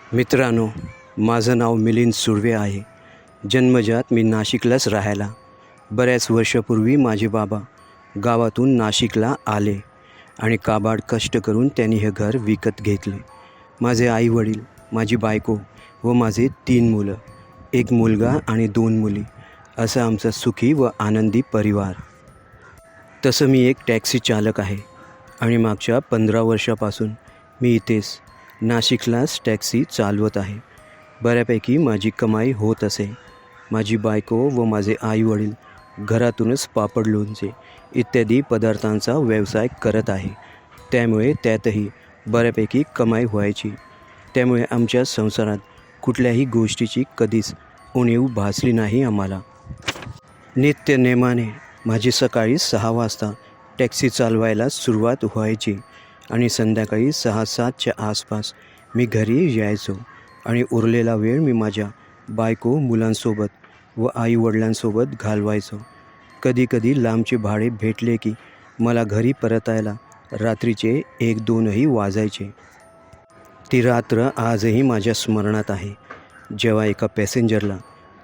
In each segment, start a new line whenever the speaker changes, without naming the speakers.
मित्रांनो माझं नाव मिलिंद सुर्वे आहे. जन्मजात मी नाशिकलाच राहायला. बऱ्याच वर्षापूर्वी माझे बाबा गावातून नाशिकला आले आणि काबाड कष्ट करून त्यांनी हे घर विकत घेतले. माझे आईवडील माझी बायको व माझे तीन मुलं एक मुलगा आणि दोन मुली असा आमचा सुखी व आनंदी परिवार. तसं मी एक टॅक्सी चालक आहे आणि मागच्या पंधरा वर्षापासून मी इथेच नाशिकलाच टॅक्सी चालवत आहे. बऱ्यापैकी माझी कमाई होत असे. माझी बायको व माझे आईवडील घरातूनच पापड लोणचे इत्यादी पदार्थांचा व्यवसाय करत आहे. त्यामुळे त्यातही बऱ्यापैकी कमाई व्हायची. त्यामुळे आमच्या संसारात कुठल्याही गोष्टीची कधीच उणीव भासली नाही आम्हाला. नित्य नेमाने माझी सकाळी सहा वाजता टॅक्सी चालवायला सुरुवात व्हायची. आणि संध्याकाळी सहा सातच्या आसपास मी घरी यायचो आणि उरलेला वेळ मी माझ्या बायको मुलांसोबत व आईवडिलांसोबत घालवायचो. कधीकधी लांबचे भाडे भेटले की मला घरी परतायला रात्रीचे एक दोनही वाजायचे. ती रात्र आजही माझ्या स्मरणात आहे. जेव्हा एका पॅसेंजरला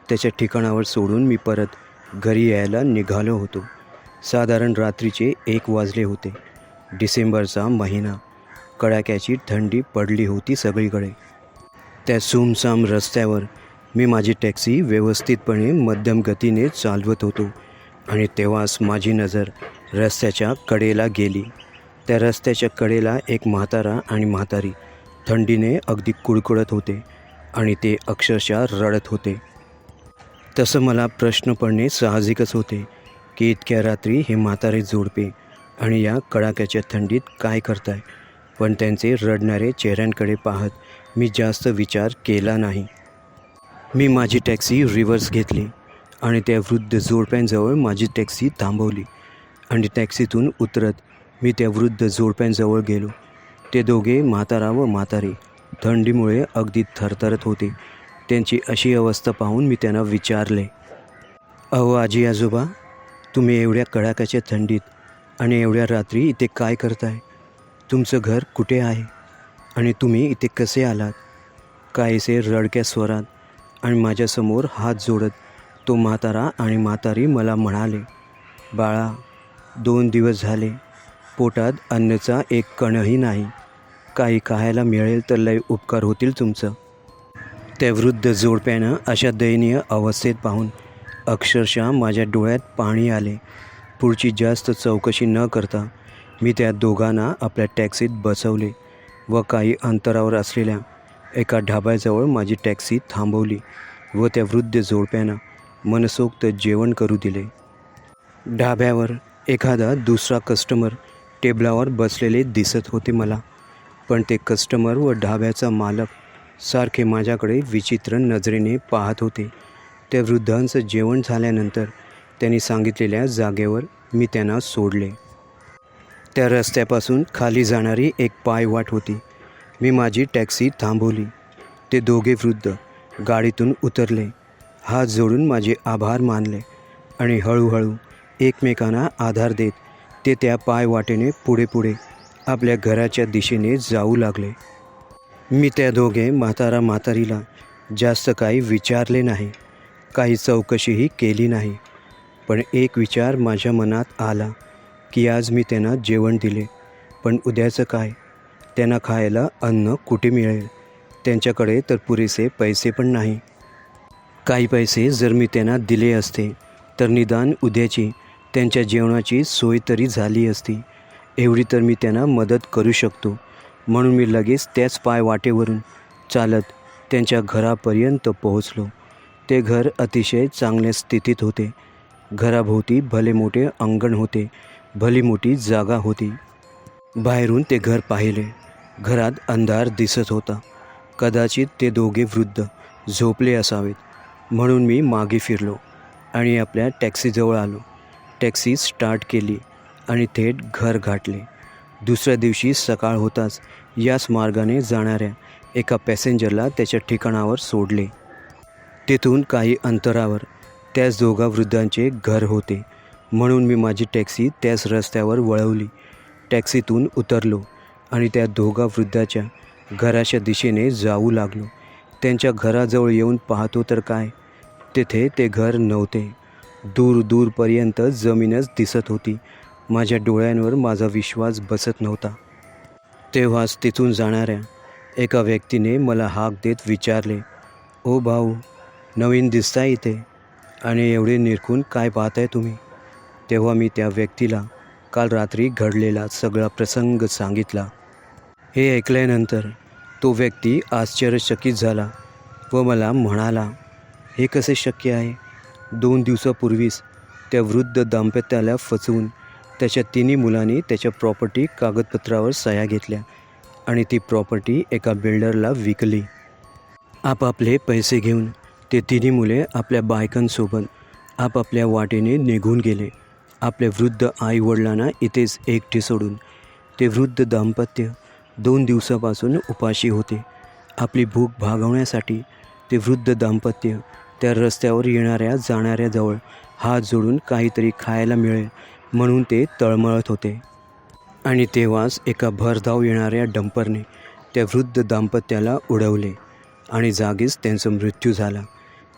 त्याच्या ठिकाणावर सोडून मी परत घरी यायला निघालो होतो. साधारण रात्रीचे एक वाजले होते. डिसेंबरचा महिना. कडाक्याची थंडी पडली होती सगळीकडे. त्या सुमसाम रस्त्यावर मी माझी टॅक्सी व्यवस्थितपणे मध्यम गतीने चालवत होतो आणि तेव्हाच माझी नजर रस्त्याच्या कडेला गेली. त्या रस्त्याच्या कडेला एक म्हातारा आणि म्हातारी थंडीने अगदी कुडकुडत होते आणि ते अक्षरशः रडत होते. तसं मला प्रश्न पडणे साहजिकच होते की इतक्या रात्री हे म्हातारे जोडपे आणि या कडाक्याच्या थंडीत काय करताय? पण त्यांचे रडणारे चेहऱ्यांकडे पाहत मी जास्त विचार केला नाही. मी माझी टॅक्सी रिव्हर्स घेतली आणि त्या वृद्ध जोडप्यांजवळ माझी टॅक्सी थांबवली आणि टॅक्सीतून उतरत मी त्या वृद्ध जोडप्यांजवळ गेलो. ते दोघे म्हातारा व म्हातारी. थंडीमुळे अगदी थरथरत होते. त्यांची अशी अवस्था पाहून मी त्यांना विचारले अहो आजी आजोबा तुम्ही एवढ्या कडाक्याच्या थंडीत आणि एवढ्या रात्री इथे काय करताय? तुमचं घर कुठे आहे? आणि तुम्ही इथे कसे आलात? काहीसे रडक्या स्वरात आणि माझ्यासमोर हात जोडत तो म्हातारा आणि म्हातारी मला म्हणाले बाळा दोन दिवस झाले पोटात अन्नचा एक कणही नाही. काही खायला मिळेल तर लय उपकार होतील तुमचं. त्या वृद्ध जोडप्यानं अशा दयनीय अवस्थेत पाहून अक्षरशः माझ्या डोळ्यात पाणी आले. पुढची जास्त चौकशी न करता मी त्या दोघांना आपल्या टॅक्सीत बसवले व काही अंतरावर असलेल्या एका ढाब्याजवळ माझी टॅक्सी थांबवली व त्या वृद्ध जोडप्यांना मनसोक्त जेवण करू दिले. ढाब्यावर एखादा दुसरा कस्टमर टेबलावर बसलेले दिसत होते मला पण ते कस्टमर व ढाब्याचा मालक सारखे माझ्याकडे विचित्र नजरेने पाहत होते. त्या वृद्धांचं जेवण झाल्यानंतर त्यांनी सांगितलेल्या जागेवर मी त्यांना सोडले. त्या रस्त्यापासून खाली जाणारी एक पायवाट होती. मी माझी टॅक्सी थांबवली. ते दोघे वृद्ध गाडीतून उतरले. हात जोडून माझे आभार मानले आणि हळूहळू एकमेकांना आधार देत ते त्या पायवाटेने पुढे पुढे आपल्या घराच्या दिशेने जाऊ लागले. मी त्या दोघे म्हातारा म्हातारीला जास्त काही विचारले नाही. काही चौकशीही केली नाही. पण एक विचार माझ्या मनात आला की आज मी त्यांना जेवण दिले. पण उद्याचं काय? त्यांना खायला अन्न कुठे मिळेल? त्यांच्याकडे तर पुरेसे पैसे पण नाही. काही पैसे जर मी त्यांना दिले असते तर निदान उद्याची त्यांच्या जेवणाची सोय तरी झाली असती. एवढी तर मी त्यांना मदत करू शकतो. म्हणून मी लगेच त्याच पाय वाटेवरून चालत त्यांच्या घरापर्यंत पोहोचलो. ते घर अतिशय चांगल्या स्थितीत होते. घराभोवती भले मोठे अंगण होते भली मोठी जागा होती. बाहेरून ते घर पाहिले. घरात अंधार दिसत होता. कदाचित ते दोघे वृद्ध झोपले असावेत. म्हणून मी मागे फिरलो आणि आपल्या टॅक्सीजवळ आलो. टॅक्सी स्टार्ट केली आणि थेट घर गाठले. दुसऱ्या दिवशी सकाळ होताच याच मार्गाने जाणाऱ्या एका पॅसेंजरला त्याच्या ठिकाणावर सोडले. तेथून काही अंतरावर त्याच दोघा वृद्धांचे घर होते. म्हणून मी माझी टॅक्सी त्याच रस्त्यावर वळवली. टॅक्सीतून उतरलो आणि त्या दोघा वृद्धाच्या घराच्या दिशेने जाऊ लागलो. त्यांच्या घराजवळ येऊन पाहतो तर काय? तेथे ते घर नव्हते. दूर दूरपर्यंत जमीनच दिसत होती. माझ्या डोळ्यांवर माझा विश्वास बसत नव्हता. तेव्हाच तिथून जाणाऱ्या एका व्यक्तीने मला हाक देत विचारले ओ भाऊ नवीन दिसता इथे. आणि एवढे निरखून काय पाहताय तुम्ही? तेव्हा मी त्या व्यक्तीला काल रात्री घडलेला सगळा प्रसंग सांगितला. हे ऐकल्यानंतर तो व्यक्ती आश्चर्यचकित झाला व मला म्हणाला हे कसे शक्य आहे? दोन दिवसापूर्वीच त्या वृद्ध दाम्पत्याला फसवून त्याच्या तिन्ही मुलांनी त्याच्या प्रॉपर्टी कागदपत्रावर सह्या घेतल्या आणि ती प्रॉपर्टी एका बिल्डरला विकली. आपापले पैसे घेऊन ते तिन्ही मुले आपल्या बायकांसोबत आपापल्या वाटेने निघून गेले. आपल्या वृद्ध आईवडिलांना इथेच एकटे सोडून ते वृद्ध दाम्पत्य दोन दिवसापासून उपाशी होते. आपली भूक भागवण्यासाठी ते वृद्ध दाम्पत्य त्या रस्त्यावर येणाऱ्या जाणाऱ्याजवळ हात जोडून काहीतरी खायला मिळेल म्हणून ते तळमळत होते. आणि तेव्हाच एका भरधाव येणाऱ्या डंपरने त्या वृद्ध दाम्पत्याला उडवले आणि जागीच त्यांचा मृत्यू झाला.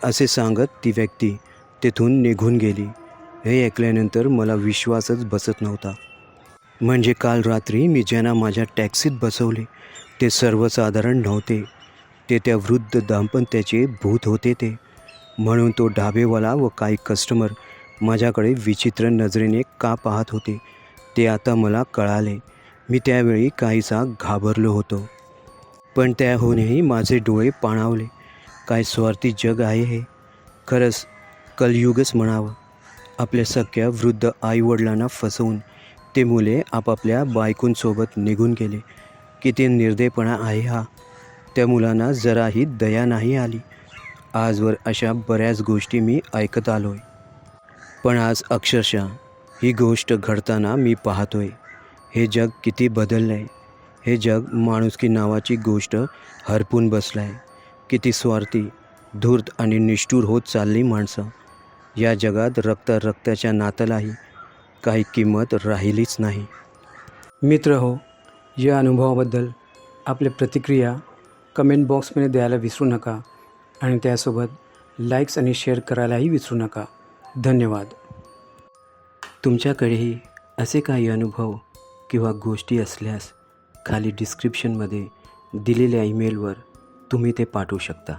असे सांगत ती व्यक्ती तेथून निघून गेली. हे ऐकल्यानंतर मला विश्वासच बसत नव्हता. म्हणजे काल रात्री मी ज्यांना माझ्या टॅक्सीत बसवले ते सर्वसाधारण नव्हते. ते त्या वृद्ध दाम्पत्याचे भूत होते ते. म्हणून तो ढाबेवाला व काही कस्टमर माझ्याकडे विचित्र नजरेने का पाहत होते ते आता मला कळाले. मी त्यावेळी काहीसा घाबरलो होतो. पण त्याहूनही माझे डोळे पाणावले. काय स्वार्थी जग आहे हे? खरंच कलयुगच म्हणावं. आपल्या सख्या वृद्ध आईवडिलांना फसवून ते मुले आपापल्या बायकोंसोबत निघून गेले. किती निर्दयपणा आहे हा. त्या मुलांना जराही दया नाही आली. आजवर अशा बऱ्याच गोष्टी मी ऐकत आलो आहे पण आज अक्षरशः ही गोष्ट घडताना मी पाहतोय. हे जग किती बदललं आहे हे जग माणुसकी नावाची गोष्ट हरपून बसलं आहे किती स्वार्थी धूर्त आणि निष्ठूर होत चालली माणसं. या जगात रक्त रक्ताच्या नात्यालाही काही किंमत राहिलीच नाही.
मित्र हो या अनुभवाबद्दल आपल्या प्रतिक्रिया कमेंट बॉक्समध्ये द्यायला विसरू नका आणि त्यासोबत लाईक्स आणि शेअर करायलाही विसरू नका. धन्यवाद.
तुमच्याकडेही असे काही अनुभव किंवा गोष्टी असल्यास खाली डिस्क्रिप्शनमध्ये दिलेल्या ईमेलवर तुम्ही ते पाठवू शकता.